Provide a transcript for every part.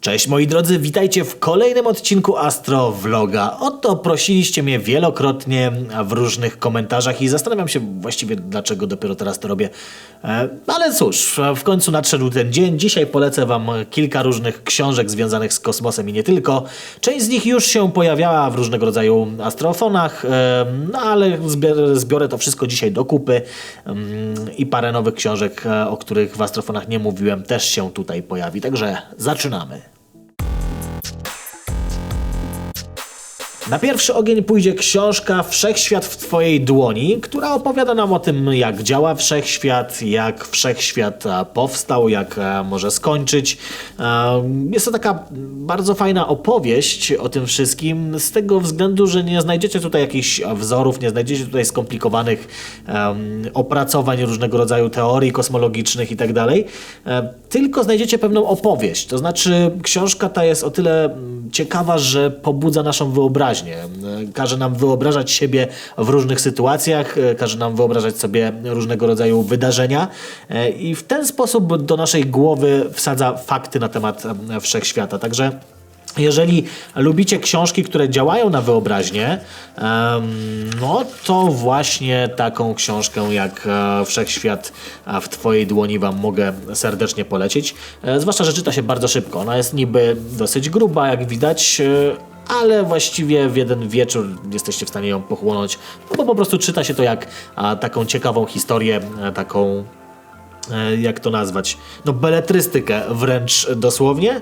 Cześć moi drodzy, witajcie w kolejnym odcinku Astro Vloga. O to prosiliście mnie wielokrotnie w różnych komentarzach i zastanawiam się właściwie dlaczego dopiero teraz to robię. E, Ale cóż, w końcu nadszedł ten dzień. Dzisiaj polecę wam kilka różnych książek związanych z kosmosem i nie tylko. Część z nich już się pojawiała w różnego rodzaju astrofonach, e, no ale zbiorę, to wszystko dzisiaj do kupy mm, i parę nowych książek, e, o których w astrofonach nie mówiłem, też się tutaj pojawi. Także zaczynamy. Na pierwszy ogień pójdzie książka Wszechświat w Twojej dłoni, która opowiada nam o tym, jak działa wszechświat, jak wszechświat e, powstał, jak e, może skończyć. E, Jest to taka bardzo fajna opowieść o tym wszystkim, z tego względu, że nie znajdziecie tutaj jakichś wzorów, nie znajdziecie tutaj skomplikowanych opracowań różnego rodzaju teorii kosmologicznych i tak tylko znajdziecie pewną opowieść. To znaczy, książka ta jest o tyle mm, ciekawa, że pobudza naszą wyobraźnię. E, Każe nam wyobrażać siebie w różnych sytuacjach, każe nam wyobrażać sobie różnego rodzaju wydarzenia e, i w ten sposób do naszej głowy wsadza fakty na temat e, wszechświata. Także jeżeli lubicie książki, które działają na wyobraźnię, no to właśnie taką książkę jak e, Wszechświat w Twojej dłoni Wam mogę serdecznie polecić. E, Zwłaszcza, że czyta się bardzo szybko. Ona jest niby dosyć gruba, jak widać, e, ale właściwie w jeden wieczór jesteście w stanie ją pochłonąć, no bo po prostu czyta się to jak taką ciekawą historię, taką jak to nazwać, no beletrystykę wręcz dosłownie,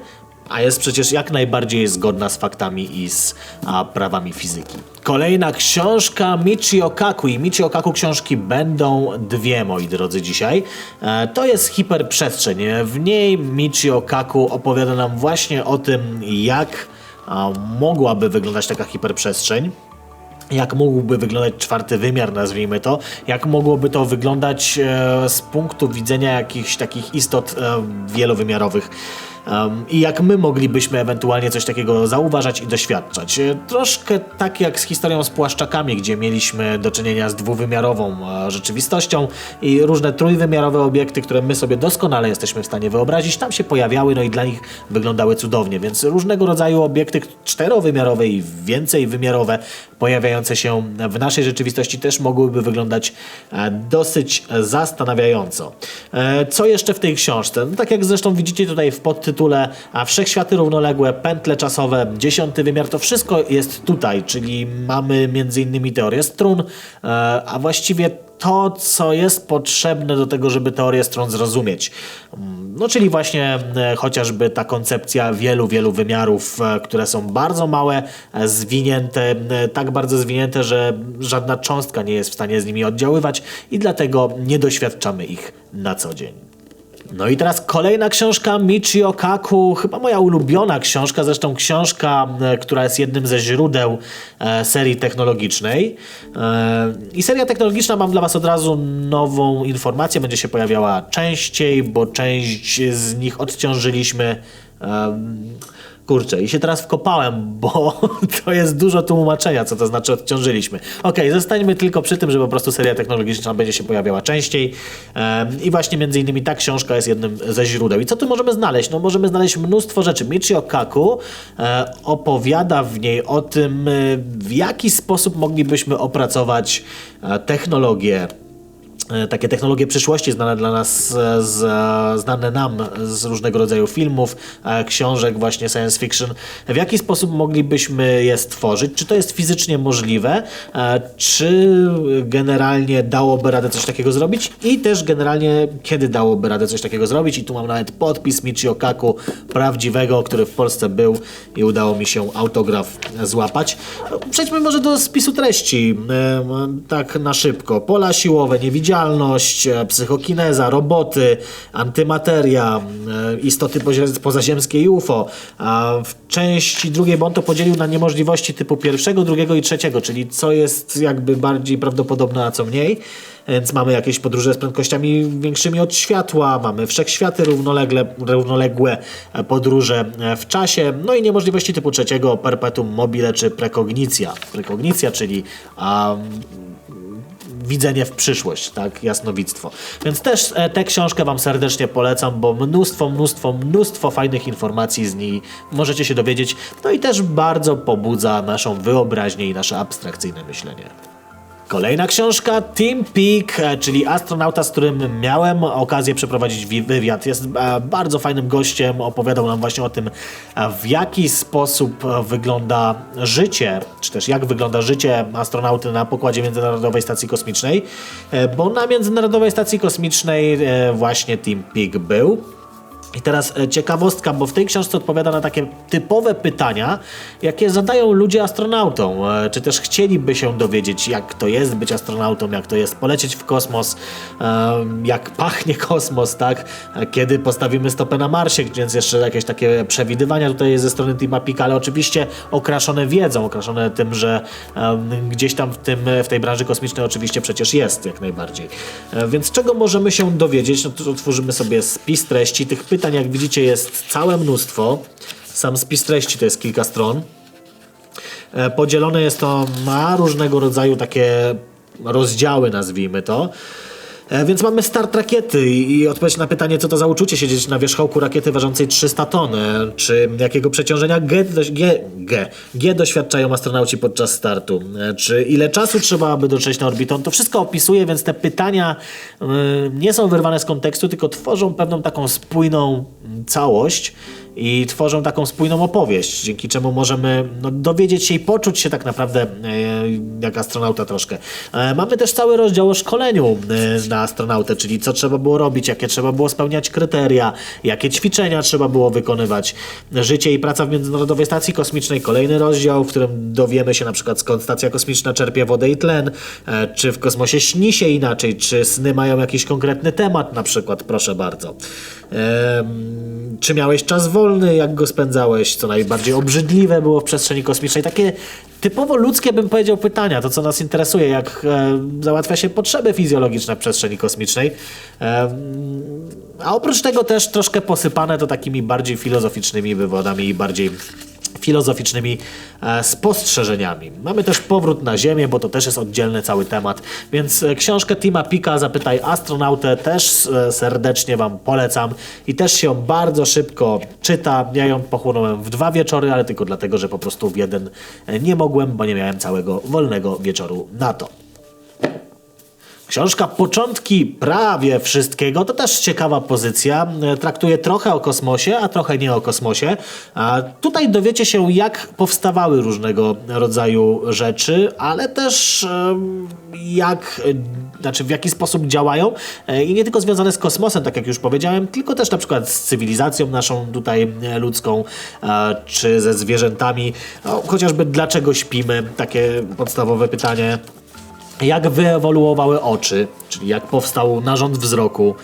a jest przecież jak najbardziej zgodna z faktami i z a, prawami fizyki. Kolejna książka Michio Kaku i Michio Kaku książki będą dwie, moi drodzy, dzisiaj. E, to jest hiperprzestrzeń. W niej Michio Kaku opowiada nam właśnie o tym, jak a, mogłaby wyglądać taka hiperprzestrzeń jak mógłby wyglądać czwarty wymiar, nazwijmy to, jak mogłoby to wyglądać e, z punktu widzenia jakichś takich istot e, wielowymiarowych. Em, I jak my moglibyśmy ewentualnie coś takiego zauważać i doświadczać. E, Troszkę tak jak z historią z płaszczakami, gdzie mieliśmy do czynienia z dwuwymiarową e, rzeczywistością i różne trójwymiarowe obiekty, które my sobie doskonale jesteśmy w stanie wyobrazić, tam się pojawiały, no i dla nich wyglądały cudownie. Więc różnego rodzaju obiekty czterowymiarowe i więcej wymiarowe pojawiające się w naszej rzeczywistości też mogłyby wyglądać e, dosyć zastanawiająco. Co jeszcze w tej książce? No, tak jak zresztą widzicie tutaj w podtytule, a wszechświaty równoległe, pętle czasowe, dziesiąty wymiar, to wszystko jest tutaj, czyli mamy między innymi teorię strun, e, a właściwie to, co jest potrzebne do tego, żeby teorię stron zrozumieć. Mm, No, czyli właśnie e, chociażby ta koncepcja wielu, wielu wymiarów, e, które są bardzo małe, zwinięte, tak bardzo zwinięte, że żadna cząstka nie jest w stanie z nimi oddziaływać i dlatego nie doświadczamy ich na co dzień. No i teraz kolejna książka Michio Kaku, chyba moja ulubiona książka, zresztą książka, e, która jest jednym ze źródeł e, serii technologicznej. E, I seria technologiczna, mam dla Was od razu nową informację, będzie się pojawiała częściej, bo część z nich odciążyliśmy. Kurczę, i się teraz wkopałem, bo to jest dużo tłumaczenia, co to znaczy odciążyliśmy. Okej, zostańmy tylko przy tym, że po prostu seria technologiczna będzie się pojawiała częściej. I właśnie między innymi ta książka jest jednym ze źródeł. I co tu możemy znaleźć? No możemy znaleźć mnóstwo rzeczy. Michio Kaku e, opowiada w niej o tym, e, w jaki sposób moglibyśmy opracować e, technologię takie technologie przyszłości znane dla nas, e, z, e, znane nam z różnego rodzaju filmów, e, książek, właśnie science fiction. W jaki sposób moglibyśmy je stworzyć? Czy to jest fizycznie możliwe? E, Czy generalnie dałoby radę coś takiego zrobić? I też generalnie kiedy dałoby radę coś takiego zrobić? I tu mam nawet podpis Michio Kaku prawdziwego, który w Polsce był i udało mi się autograf złapać. Przejdźmy może do spisu treści. E, Tak na szybko. Pola siłowe, niewidzialność, e, psychokineza, roboty, antymateria, e, istoty pozaziemskie i UFO. W części drugiej, bo on to podzielił na niemożliwości typu pierwszego, drugiego i trzeciego, czyli co jest jakby bardziej prawdopodobne, a co mniej. Więc mamy jakieś podróże z prędkościami większymi od światła, mamy wszechświaty równolegle, równoległe e, podróże w czasie, no i niemożliwości typu trzeciego, perpetuum mobile czy prekognicja. Prekognicja, czyli um, widzenie w przyszłość, tak, jasnowictwo. Więc też e, tę książkę Wam serdecznie polecam, bo mnóstwo, mnóstwo, mnóstwo fajnych informacji z niej możecie się dowiedzieć, no i też bardzo pobudza naszą wyobraźnię i nasze abstrakcyjne myślenie. Kolejna książka, Tim Peake, e, czyli astronauta, z którym miałem okazję przeprowadzić wi- wywiad. Jest e, bardzo fajnym gościem, opowiadał nam właśnie o tym, e, w jaki sposób wygląda życie, czy też jak wygląda życie astronauty na pokładzie Międzynarodowej Stacji Kosmicznej, bo na Międzynarodowej Stacji Kosmicznej właśnie Tim Peake był. I teraz e, ciekawostka, bo w tej książce odpowiada na takie typowe pytania, jakie zadają ludzie astronautom. E, Czy też chcieliby się dowiedzieć, jak to jest być astronautą, jak to jest polecieć w kosmos, jak pachnie kosmos, tak? E, Kiedy postawimy stopę na Marsie, więc jeszcze jakieś takie przewidywania tutaj ze strony Tima Pika, ale oczywiście okraszone wiedzą, okraszone tym, że gdzieś tam w, tym, w tej branży kosmicznej oczywiście przecież jest jak najbardziej. Więc czego możemy się dowiedzieć? No to otworzymy sobie spis treści. Tych pytań, jak widzicie, jest całe mnóstwo. Sam spis treści to jest kilka stron. E, Podzielone jest to na różnego rodzaju takie rozdziały, nazwijmy to. E, Więc mamy start rakiety i odpowiedź na pytanie, co to za uczucie siedzieć na wierzchołku rakiety ważącej 300 ton, e, czy jakiego przeciążenia G, G, G, G doświadczają astronauci podczas startu, e, czy ile czasu trzeba, aby dotrzeć na orbitę. On to wszystko opisuje, więc te pytania nie są wyrwane z kontekstu, tylko tworzą pewną taką spójną mm, całość i tworzą taką spójną opowieść, dzięki czemu możemy no, dowiedzieć się i poczuć się tak naprawdę e, jak astronauta troszkę. E, mamy też cały rozdział o szkoleniu e, na astronautę, czyli co trzeba było robić, jakie trzeba było spełniać kryteria, jakie ćwiczenia trzeba było wykonywać. Życie i praca w Międzynarodowej Stacji Kosmicznej, kolejny rozdział, w którym dowiemy się na przykład skąd stacja kosmiczna czerpie wodę i tlen, czy w kosmosie śni się inaczej, czy sny mają jakiś konkretny temat na przykład, proszę bardzo. Czy miałeś czas wolny, jak go spędzałeś, co najbardziej obrzydliwe było w przestrzeni kosmicznej. Takie typowo ludzkie, bym powiedział, pytania, to co nas interesuje, jak e, załatwia się potrzeby fizjologiczne w przestrzeni kosmicznej. A oprócz tego też troszkę posypane to takimi bardziej filozoficznymi wywodami i bardziej filozoficznymi e, spostrzeżeniami. Mamy też powrót na Ziemię, bo to też jest oddzielny cały temat, więc e, książkę Tima Pika Zapytaj astronautę też e, serdecznie Wam polecam i też się bardzo szybko czyta. Ja ją pochłonąłem w dwa wieczory, ale tylko dlatego, że po prostu w jeden nie mogłem, bo nie miałem całego wolnego wieczoru na to. Książka Początki prawie wszystkiego to też ciekawa pozycja. Traktuje trochę o kosmosie, a trochę nie o kosmosie. A tutaj dowiecie się, jak powstawały różnego rodzaju rzeczy, ale też jak, znaczy w jaki sposób działają. E, I nie tylko związane z kosmosem, tak jak już powiedziałem, tylko też na przykład z cywilizacją naszą tutaj ludzką, czy ze zwierzętami. No, chociażby dlaczego śpimy? Takie podstawowe pytanie jak wyewoluowały oczy, czyli jak powstał narząd wzroku,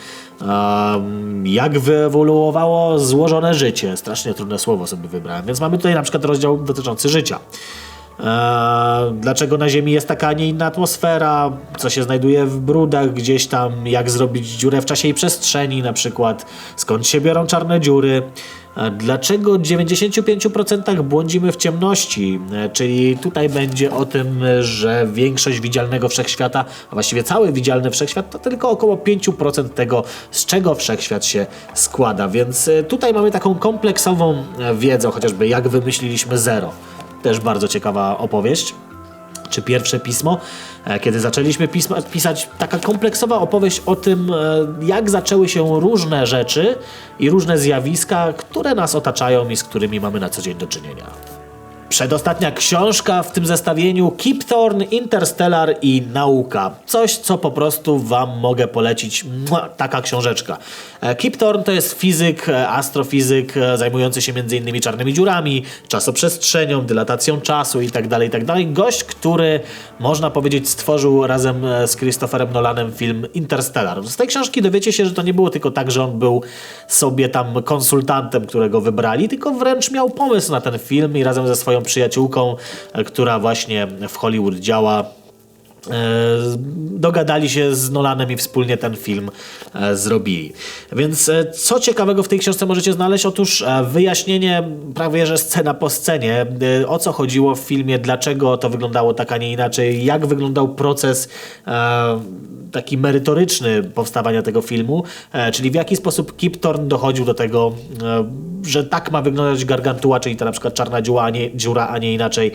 jak wyewoluowało złożone życie. Strasznie trudne słowo sobie wybrałem, więc mamy tutaj na przykład rozdział dotyczący życia. Eee, dlaczego na Ziemi jest taka, a nie inna atmosfera, co się znajduje w brudach gdzieś tam, jak zrobić dziurę w czasie i przestrzeni na przykład, skąd się biorą czarne dziury, E, Dlaczego w 95% błądzimy w ciemności? E, Czyli tutaj będzie o tym, że większość widzialnego wszechświata, a właściwie cały widzialny wszechświat, to tylko około 5% tego, z czego wszechświat się składa. Więc e, tutaj mamy taką kompleksową e, wiedzę, chociażby jak wymyśliliśmy zero. Też bardzo ciekawa opowieść czy pierwsze pismo, e, kiedy zaczęliśmy pisma, pisać taka kompleksowa opowieść o tym, e, jak zaczęły się różne rzeczy i różne zjawiska, które nas otaczają i z którymi mamy na co dzień do czynienia. Przedostatnia książka w tym zestawieniu Kip Thorne, Interstellar i Nauka. Coś, co po prostu Wam mogę polecić. Mua, taka książeczka. E, Kip Thorne to jest fizyk, e, astrofizyk e, zajmujący się m.in. czarnymi dziurami, czasoprzestrzenią, dylatacją czasu itd., itd. Gość, który można powiedzieć stworzył razem z Christopherem Nolanem film Interstellar. Z tej książki dowiecie się, że to nie było tylko tak, że on był sobie tam konsultantem, którego wybrali, tylko wręcz miał pomysł na ten film i razem ze swoją przyjaciółką, e, która właśnie w Hollywood działa, dogadali się z Nolanem i wspólnie ten film e, zrobili. Więc e, co ciekawego w tej książce możecie znaleźć? Otóż e, wyjaśnienie prawie że scena po scenie, e, o co chodziło w filmie, dlaczego to wyglądało tak, a nie inaczej, jak wyglądał proces e, taki merytoryczny powstawania tego filmu, e, czyli w jaki sposób Kip Thorne dochodził do tego, e, że tak ma wyglądać Gargantua, czyli ta na przykład czarna dziura, a nie, dziura, a nie inaczej.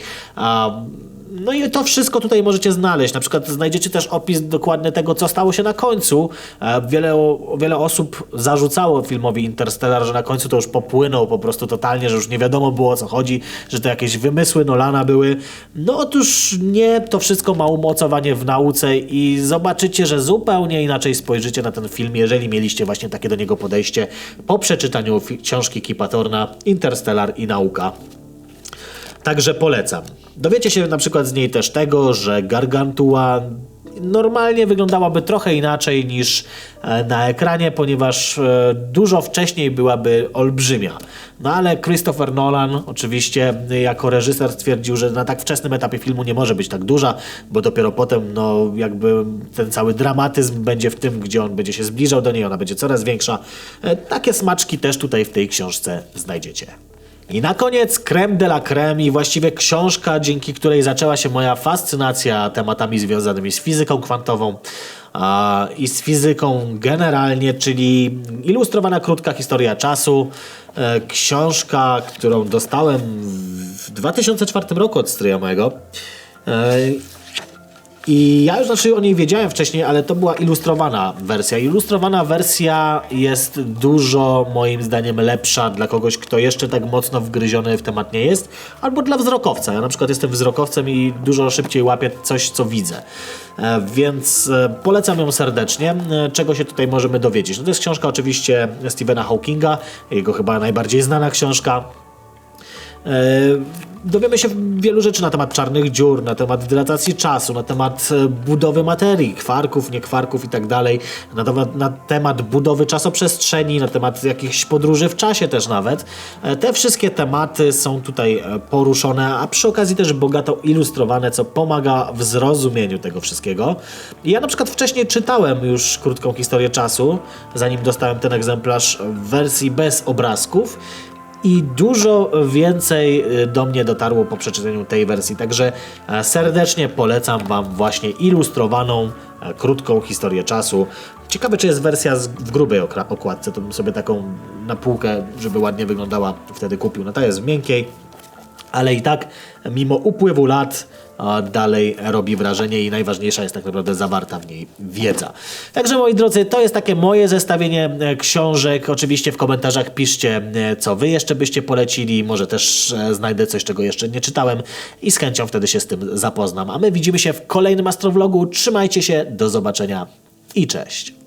No i to wszystko tutaj możecie znaleźć. Na przykład znajdziecie też opis dokładny tego, co stało się na końcu. E, Wiele, wiele osób zarzucało filmowi Interstellar, że na końcu to już popłynął po prostu totalnie, że już nie wiadomo było o co chodzi, że to jakieś wymysły Nolana były. No otóż nie, to wszystko ma umocowanie w nauce i zobaczycie, że zupełnie inaczej spojrzycie na ten film, jeżeli mieliście właśnie takie do niego podejście po przeczytaniu książki Kipa Thorna Interstellar i nauka. Także polecam. Dowiecie się na przykład z niej też tego, że Gargantua normalnie wyglądałaby trochę inaczej niż e, na ekranie, ponieważ e, dużo wcześniej byłaby olbrzymia. No ale Christopher Nolan oczywiście e, jako reżyser stwierdził, że na tak wczesnym etapie filmu nie może być tak duża, bo dopiero potem no jakby ten cały dramatyzm będzie w tym, gdzie on będzie się zbliżał do niej, ona będzie coraz większa. Takie smaczki też tutaj w tej książce znajdziecie. I na koniec creme de la creme i właściwie książka, dzięki której zaczęła się moja fascynacja tematami związanymi z fizyką kwantową a, i z fizyką generalnie, czyli ilustrowana krótka historia czasu. E, książka, którą dostałem w 2004 roku od stryja mojego. E, i ja już znaczy o niej wiedziałem wcześniej, ale to była ilustrowana wersja. Ilustrowana wersja jest dużo, moim zdaniem, lepsza dla kogoś, kto jeszcze tak mocno wgryziony w temat nie jest, albo dla wzrokowca. Ja na przykład jestem wzrokowcem i dużo szybciej łapię coś, co widzę. E, Więc e, polecam ją serdecznie. E, Czego się tutaj możemy dowiedzieć? No to jest książka oczywiście Stephena Hawkinga, jego chyba najbardziej znana książka. Dowiemy się wielu rzeczy na temat czarnych dziur, na temat dilatacji czasu, na temat e, budowy materii, kwarków, niekwarków i tak dalej, na temat, na temat budowy czasoprzestrzeni, na temat jakichś podróży w czasie też nawet. E, Te wszystkie tematy są tutaj e, poruszone, a przy okazji też bogato ilustrowane, co pomaga w zrozumieniu tego wszystkiego. Ja na przykład wcześniej czytałem już krótką historię czasu, zanim dostałem ten egzemplarz w wersji bez obrazków. I dużo więcej y, do mnie dotarło po przeczytaniu tej wersji. Także e, serdecznie polecam Wam właśnie ilustrowaną, e, krótką historię czasu. Ciekawe, czy jest wersja w grubej okładce. To bym sobie taką na półkę, żeby ładnie wyglądała, wtedy kupił. No ta jest w miękkiej, ale i tak, mimo upływu lat, dalej robi wrażenie i najważniejsza jest tak naprawdę zawarta w niej wiedza. Także moi drodzy, to jest takie moje zestawienie e, książek. Oczywiście w komentarzach piszcie, e, co wy jeszcze byście polecili. Może też e, znajdę coś, czego jeszcze nie czytałem i z chęcią wtedy się z tym zapoznam. A my widzimy się w kolejnym Astrowlogu. Trzymajcie się, do zobaczenia i cześć.